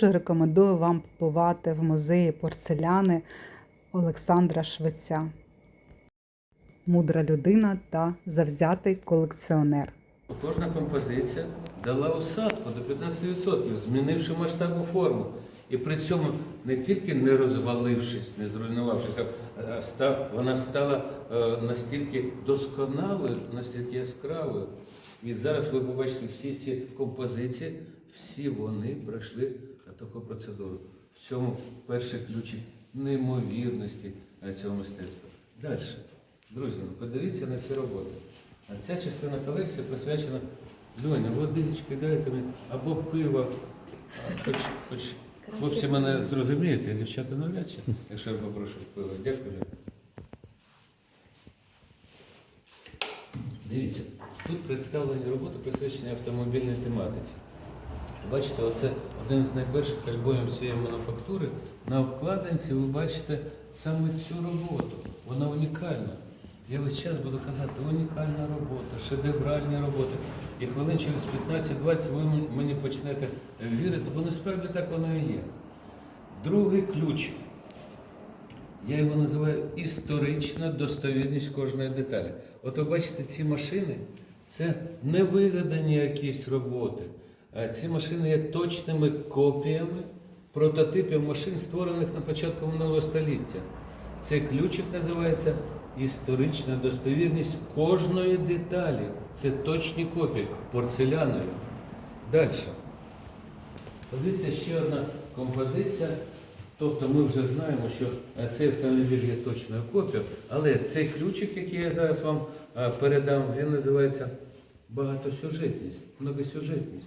дуже рекомендую вам побувати в музеї порцеляни Олександра Швеця. Мудра людина та завзятий колекціонер. Кожна композиція дала усадку до 15%, змінивши масштабну форму. І при цьому не тільки не розвалившись, не зруйнувавшись, а вона стала е, настільки досконалою, настільки яскравою. І зараз ви побачите всі ці композиції, всі вони пройшли таку процедуру. В цьому перший ключик неймовірності цього мистецтва. Далі. Друзі, ну подивіться на ці роботи. А ця частина колекції присвячена Льоня, водички, дайте мені, або пиво. Хоч, хоч хлопці мене зрозуміють, а дівчата навряд чи, якщо я попрошу пиво. Дякую. Дивіться, тут представлені роботи, присвячені автомобільній тематиці. Бачите, оце один з найперших альбомів цієї мануфактури. На обкладинці ви бачите саме цю роботу. Вона унікальна. Я весь час буду казати, унікальна робота, шедевральні роботи. І хвилин через 15-20 ви мені почнете вірити, бо насправді так воно і є. Другий ключ. Я його називаю історична достовірність кожної деталі. От ви бачите, ці машини це не вигадані якісь роботи. А ці машини є точними копіями прототипів машин, створених на початку минулого століття. Цей ключик називається історична достовірність кожної деталі. Це точні копії порцелянові. Далі. Подивіться ще одна композиція. Тобто ми вже знаємо, що е, цей автомобіль є точною копією, але цей ключик, який я зараз вам е, передам, він називається багатосюжетність, многосюжетність.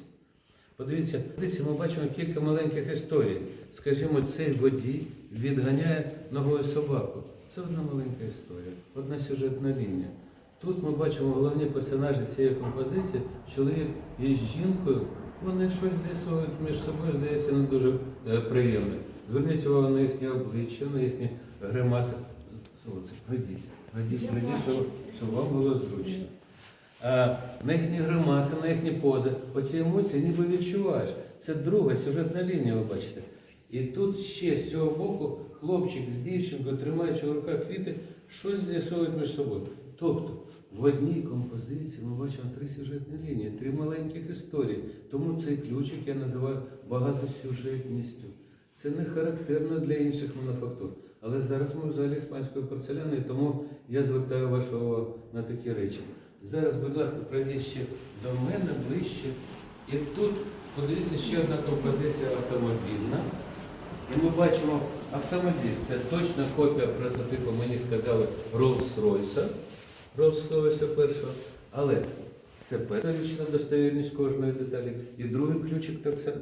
Подивіться, дивіться, ми бачимо кілька маленьких історій. Скажімо, цей водій відганяє ногою собаку. Це одна маленька історія, одна сюжетна лінія. Тут ми бачимо головні персонажі цієї композиції, чоловік із жінкою, вони щось з'ясовують між собою, здається, не дуже е, приємне. Зверніть увагу на їхнє обличчя, на їхні гримаси. Це пройдіть, пройдіть, пройдіть, щоб, щоб вам було зручно. На їхні гримаси, на їхні пози. Оці емоції ніби відчуваєш. Це друга сюжетна лінія, ви бачите. І тут ще з цього боку хлопчик з дівчинкою, тримаючи в руках квіти, щось з'ясовують між собою. Тобто в одній композиції ми бачимо три сюжетні лінії, три маленьких історії. Тому цей ключик я називаю багатосюжетністю. Це не характерно для інших мануфактур. Але зараз ми в залі іспанської порцеляни, тому я звертаю вашу увагу на такі речі. Зараз, будь ласка, пройдіть ще до мене ближче. І тут подивіться ще одна композиція автомобільна. І ми бачимо автомобіль. Це точна копія прототипу, мені сказали, Rolls-Royce. Rolls-Royce першого. Але це перша вічна достовірність кожної деталі. І другий ключик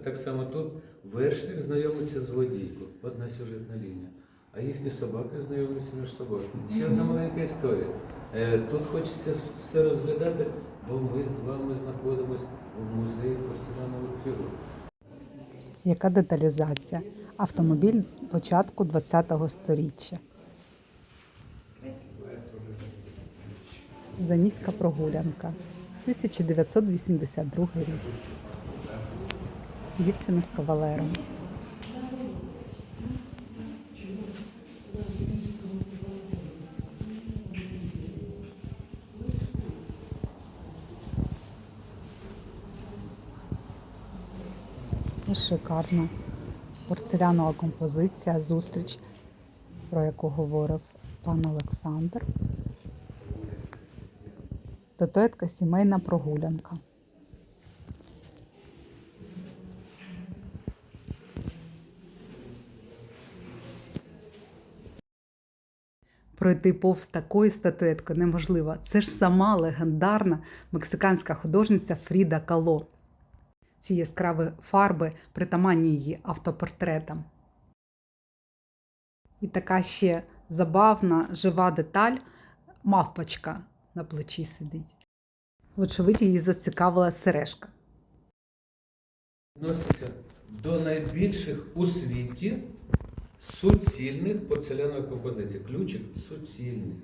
так само тут. Вершник знайомиться з водійкою. Одна сюжетна лінія. А їхні собаки знайомляться між собою. Ще одна маленька історія. Е, Тут хочеться все розглядати, бо ми з вами знаходимося в музеї порцелянових фігур. Яка деталізація? Автомобіль початку ХХ століття. Заміська прогулянка. 1982 рік. Дівчина з кавалером. І шикарна порцелянова композиція, зустріч, про яку говорив пан Олександр. Статуетка сімейна прогулянка. Пройти повз такої статуетки неможливо. Це ж сама легендарна мексиканська художниця Фріда Кало. Ці яскраві фарби притаманні її автопортретам. І така ще забавна, жива деталь мавпочка на плечі сидить. Вочевидь, її зацікавила сережка. Відноситься до найбільших у світі суцільних порцелянових композицій. Ключик суцільний.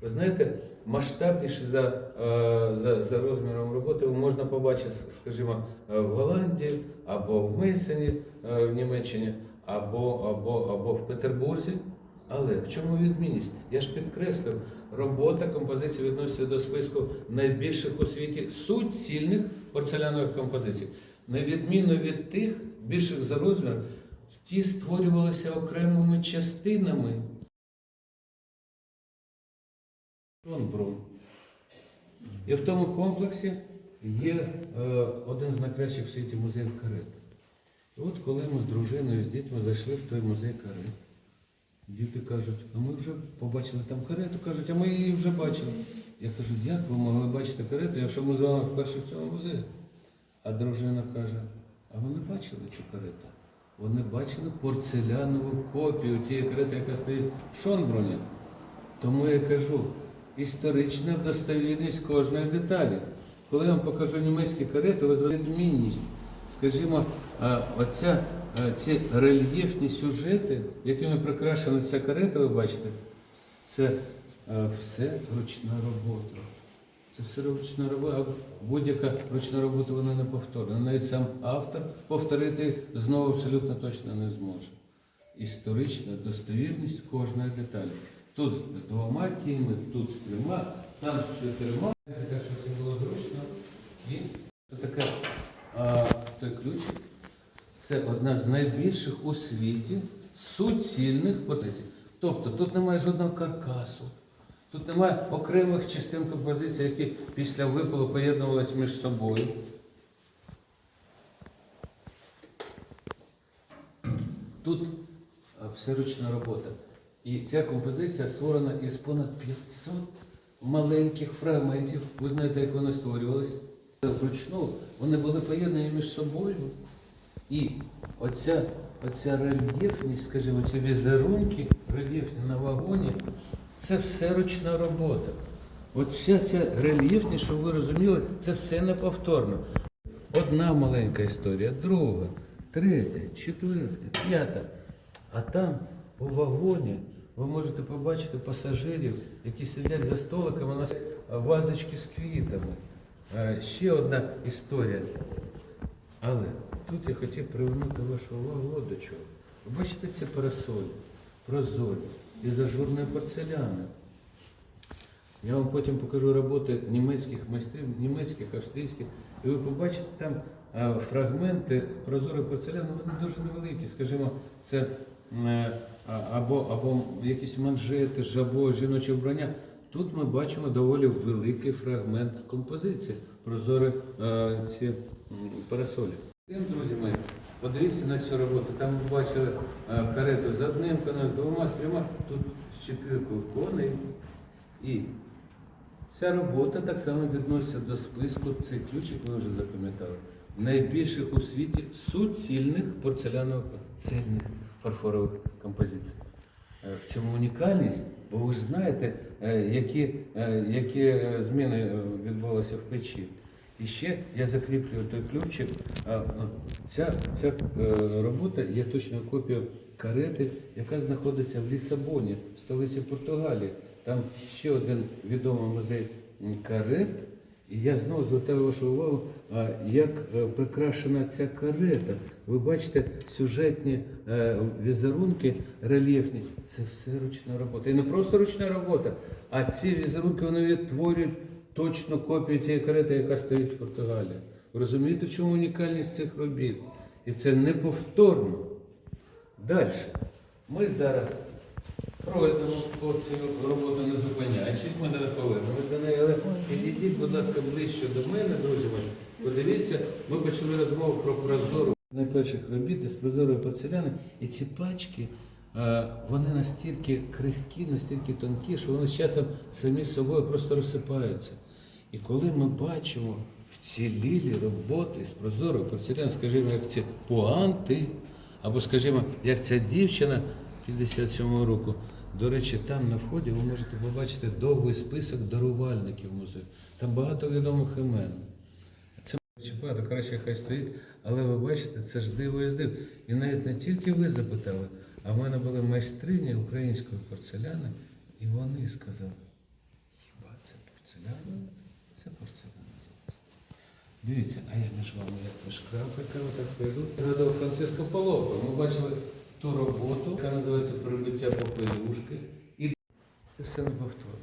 Ви знаєте, масштабніше за, е, за, за розміром роботи можна побачити, скажімо, е, в Голландії або в Мейсені е, в Німеччині, або, або, або в Петербурзі. Але в чому відмінність? Я ж підкреслив, робота композиції відноситься до списку найбільших у світі суцільних порцелянових композицій. На відміну від тих, більших за розміром, ті створювалися окремими частинами. Шонбрун. І в тому комплексі є е, один з найкращих в світі музеїв карет. І от коли ми з дружиною, з дітьми зайшли в той музей карет, діти кажуть, а ми вже побачили там карету, кажуть, а ми її вже бачили. Я кажу, як ви могли бачити карету, якщо ми з вами вперше в цьому музеї? А дружина каже, а вони бачили цю карету? Вони бачили порцелянову копію тієї карети, яка стоїть в Шонбруні. Тому я кажу, історична достовірність кожної деталі. Коли я вам покажу німецькі карети, ви зробите відмінність. Скажімо, оця, ці рельєфні сюжети, якими прикрашена ця карета, ви бачите, це все ручна робота. Це все ручна робота. а Будь-яка ручна робота вона не повторна. Навіть сам автор повторити знову абсолютно точно не зможе. Історична достовірність кожної деталі. Тут з двома кіньми, тут з трьома, там з чотирма. Так, щоб це було зручно. І це таке а, той ключик. Це одна з найбільших у світі суцільних позицій. Тобто тут немає жодного каркасу, тут немає окремих частин композиції, які після випалу поєднувалися між собою. Тут все ручна робота. І ця композиція створена із понад 500 маленьких фрагментів. Ви знаєте, як вони створювалися? Вручну вони були поєднані між собою. І оця, оця рельєфність, скажімо, ці візерунки рельєфні на вагоні, це все ручна робота. От вся ця рельєфність, щоб ви розуміли, це все неповторно. Одна маленька історія, друга, третя, четверта, п'ята. А там у вагоні ви можете побачити пасажирів, які сидять за столиками, у нас вазочки з квітами. Е, Ще одна історія. Але тут я хотів привернути вашу увагу до чого. Ви бачите ці парасолі, прозорі, із ажурної порцеляни. Я вам потім покажу роботи німецьких майстрів, німецьких, австрійських, і ви побачите там фрагменти прозорої порцеляни, вони дуже невеликі. Скажімо, це е, або, або якісь манжети, жабо, жіноче вбрання. Тут ми бачимо доволі великий фрагмент композиції, прозорі е, ці парасолі. Друзі мої, подивіться на цю роботу. Там ви бачили е, карету з одним конем, з двома, з трьома, тут з четвіркою коней. І Ця робота так само відноситься до списку, цей ключик ви вже запам'ятали, найбільших у світі суцільних порцелянових цельних фарфорових композицій. Е, В цьому унікальність, бо ви ж знаєте, е, які, е, які зміни відбулися в печі. І ще я закріплюю той ключик. Ця, ця робота є точною копією карети, яка знаходиться в Лісабоні, столиці Португалії. Там ще один відомий музей карет. І я знову звертаю вашу увагу, як е, прикрашена ця карета. Ви бачите сюжетні е, візерунки рельєфні. Це все ручна робота. І не просто ручна робота, а ці візерунки вони відтворюють точну копію тієї карети, яка стоїть в Португалії. Ви розумієте, в чому унікальність цих робіт? І це неповторно. Далі. Ми зараз пройдемо по роботу не зупиняючись, ми не повернемось до неї, але підійдіть, будь ласка, ближче до мене, друзі мої. Подивіться, ми почали розмову про прозору. Найперших робіт із прозорої порцеляни, і ці пачки, е, вони настільки крихкі, настільки тонкі, що вони з часом самі собою просто розсипаються. І коли ми бачимо вцілілі роботи з прозорої порцеляни, скажімо, як ці пуанти, або, скажімо, як ця дівчина 57 року. До речі, там на вході ви можете побачити довгий список дарувальників музею. Там багато відомих імен. Це чіпати, краще хай стоїть, але ви бачите, це ж диво із див. І навіть не тільки ви запитали, а в мене були майстрині української порцеляни, і вони сказали, порцеляна. Це порцеляна називається. Дивіться, а я між вами як ви шкрапика, отак прийду. Згадав Франциско Полопа. Ми бачили ту роботу, яка називається перебиття попелюшки. І це все не повторно.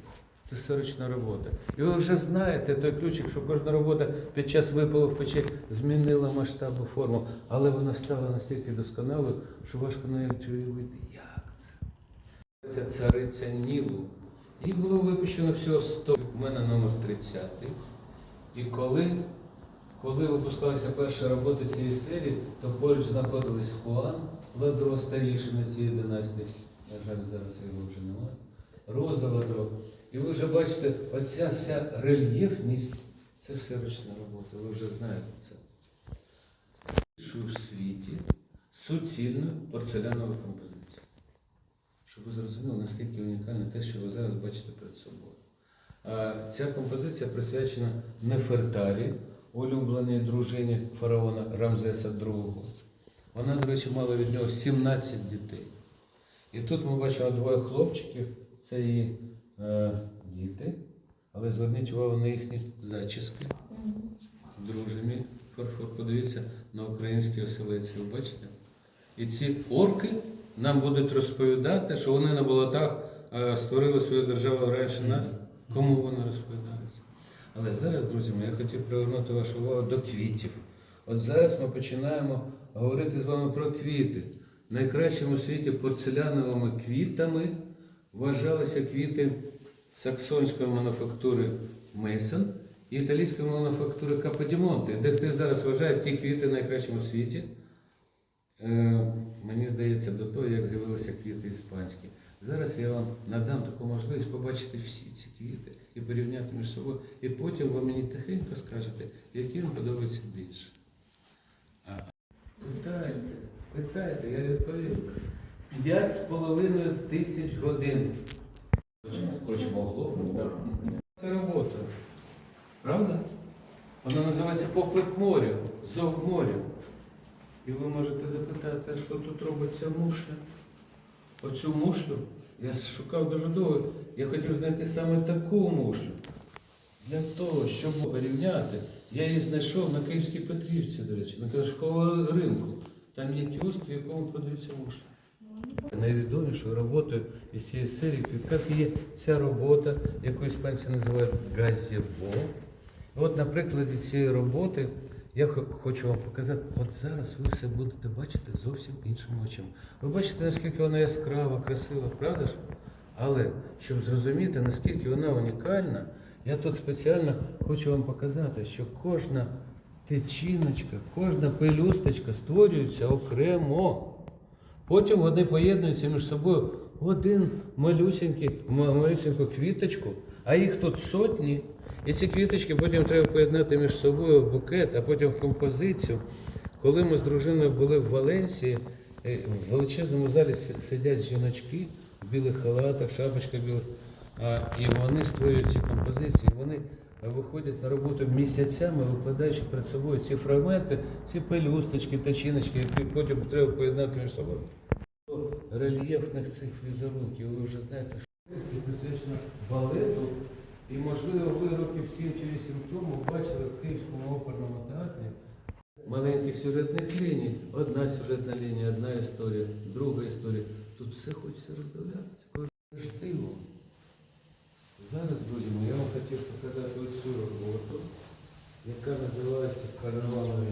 Це все ручна робота. І ви вже знаєте той ключик, що кожна робота під час випалу в печі змінила масштабу форму, але вона стала настільки досконалою, що важко навіть уявити, як це. Це цариця Нілу. Їх було випущено всього 100. У мене номер 30. І коли, коли випускалися перші роботи цієї серії, то поруч знаходились Хуан, Ладро, старіший на цієї династії. На жаль, зараз його вже немає. Роза Ладро. І ви вже бачите, оця вся рельєфність, це все ручна робота, ви вже знаєте це. Що в світі суцільна порцелянова композиція. Щоб ви зрозуміли, наскільки унікальне те, що ви зараз бачите перед собою. Ця композиція присвячена Нефертарі, улюбленій дружині фараона Рамзеса II. Вона, до речі, мала від нього 17 дітей. І тут ми бачимо двоє хлопчиків, це її е, діти, але зверніть увагу на їхні зачіски. Дружині фарфор, подивіться на українські оселеці, ви бачите? І ці орки нам будуть розповідати, що вони на болотах е, створили свою державу раніше нас. Кому вони розповідаються? Але зараз, друзі мої, я хотів привернути вашу увагу до квітів. От зараз ми починаємо говорити з вами про квіти. Найкращими у світі порцеляновими квітами вважалися квіти саксонської мануфактури Мейсон і італійської мануфактури Каподімонте. Дехто зараз вважає ті квіти найкращими у світі. Е, мені здається, до того, як з'явилися квіти іспанські. Зараз я вам надам таку можливість побачити всі ці квіти і порівняти між собою. І потім ви мені тихенько скажете, які вам подобаються більше. Питайте, питайте, я відповім. П'ять з половиною тисяч годин. Хочемо так? Це робота. Правда? Вона називається Поклик моря, зов моря. І ви можете запитати, а що тут робить ця мушля? Оцю мушлю я шукав дуже довго. Я хотів знайти саме таку мушлю. Для того, щоб порівняти, я її знайшов на Київській Петрівці, до речі, на книжковому ринку. Там є кіоск, в якому продаються мушлі. Найвідомішою роботою із цієї серії квітках є ця робота, яку іспанці називають газєво. От на прикладі цієї роботи я хочу вам показати, от зараз ви все будете бачити зовсім іншими очима. Ви бачите, наскільки вона яскрава, красива, правда ж? Але щоб зрозуміти, наскільки вона унікальна, я тут спеціально хочу вам показати, що кожна течіночка, кожна пелюсточка створюється окремо. Потім вони поєднуються між собою в один малюсеньку квіточку, а їх тут сотні. І ці квіточки потім треба поєднати між собою в букет, а потім в композицію. Коли ми з дружиною були в Валенсії, е, в величезному залі сидять жіночки в білих халатах, шапочка біла, а, і вони створюють ці композиції. Вони виходять на роботу місяцями, викладаючи перед собою ці фрагменти, ці пелюсточки, тачіночки, які потім треба поєднати між собою. До Рельєфних цих візерунків, ви вже знаєте, що це присвячено балету. І, можливо, ви років 7 чи 8 тому бачили в Київському оперному театрі маленьких сюжетних ліній. Одна сюжетна лінія, одна історія, друга історія. Тут все хочеться роздивлятися. Диво. Зараз, друзі я вам хотів показати оцю роботу, яка називається Карнавал на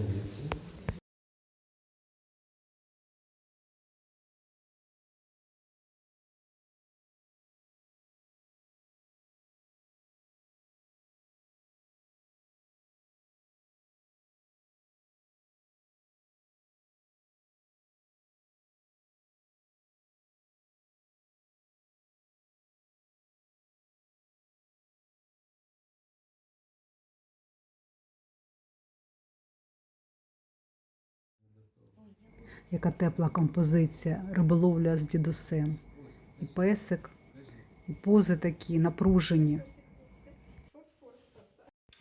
Яка тепла композиція, риболовля з дідусем. І песик, і пози такі напружені.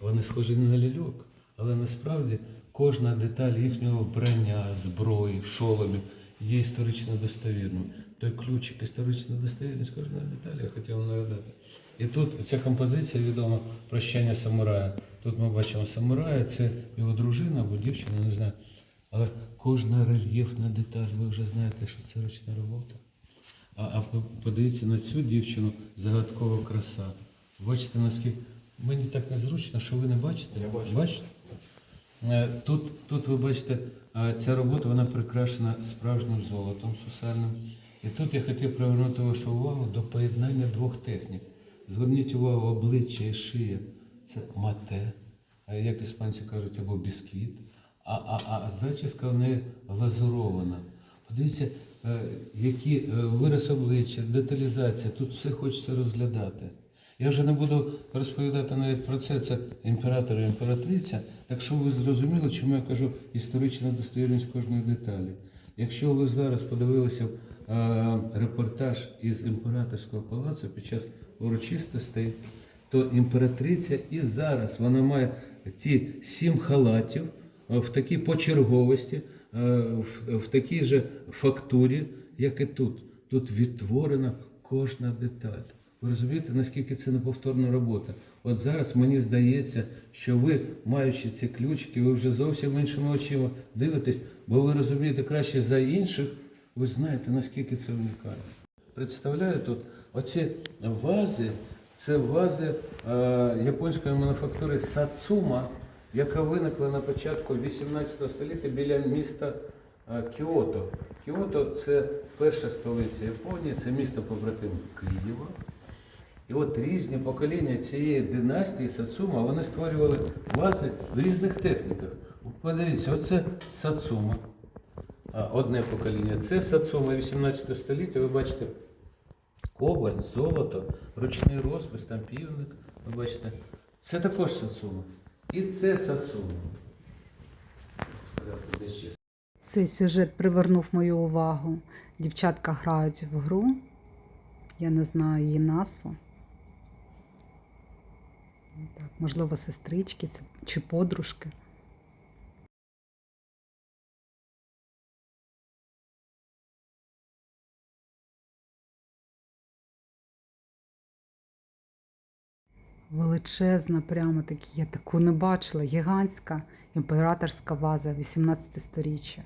Вони схожі на ляльок, але насправді кожна деталь їхнього вбрання, зброї, шоломів є історично достовірною. той ключик, історична достовірність кожної деталі, я хотів нагадати. І тут ця композиція відома прощання самурая. Тут ми бачимо самурая, це його дружина або дівчина, не знаю. Але кожна рельєфна деталь, ви вже знаєте, що це ручна робота. А, а подивіться на цю дівчину, загадкова краса. Бачите, наскільки мені так незручно, що ви не бачите? Я бачу. Бачите? Е, Тут, тут ви бачите, е, ця робота вона прикрашена справжнім золотом сусальним. І тут я хотів привернути вашу увагу до поєднання двох технік. Зверніть увагу, обличчя і шия це мате, е, як іспанці кажуть, або бісквіт, а, а, а зачіска в неї глазурована. Подивіться, е, які е, вираз обличчя, деталізація, тут все хочеться розглядати. Я вже не буду розповідати навіть про це, це імператор і імператриця. Так що ви зрозуміли, чому я кажу історична достовірність кожної деталі. Якщо ви зараз подивилися е, репортаж із імператорського палацу під час урочистостей, то імператриця і зараз вона має ті сім халатів в такій почерговості, е, в, в такій же фактурі, як і тут. Тут відтворена кожна деталь. Ви розумієте, наскільки це неповторна робота? От зараз мені здається, що ви, маючи ці ключики, ви вже зовсім іншими очима дивитесь, бо ви розумієте краще за інших, ви знаєте, наскільки це унікально. Представляю тут оці вази, це вази е, японської мануфактури Сацума, яка виникла на початку 18 століття біля міста е, Кіото. Кіото це перша столиця Японії, це місто побратим Києва. І от різні покоління цієї династії Сацума вони створювали вази в різних техніках. Подивіться, оце Сацума. Одне покоління. Це Сацума 18 століття. Ви бачите кобальт, золото, ручний розпис, там півник. Ви бачите. Це також Сацума. І це ще. Цей сюжет привернув мою увагу. Дівчатка грають в гру. Я не знаю її назву. Так, можливо, сестрички чи подружки. Величезна, прямо такі, я таку не бачила. Гігантська імператорська ваза 18 сторіччя.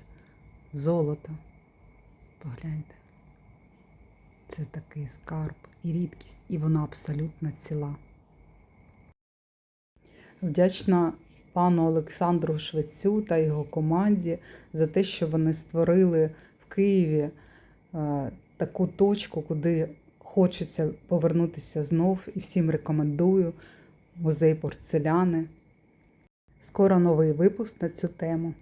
Золото. Погляньте. Це такий скарб і рідкість, і вона абсолютно ціла. Вдячна пану Олександру Швецю та його команді за те, що вони створили в Києві е, таку точку, куди хочеться повернутися знов і всім рекомендую музей порцеляни. Скоро новий випуск на цю тему.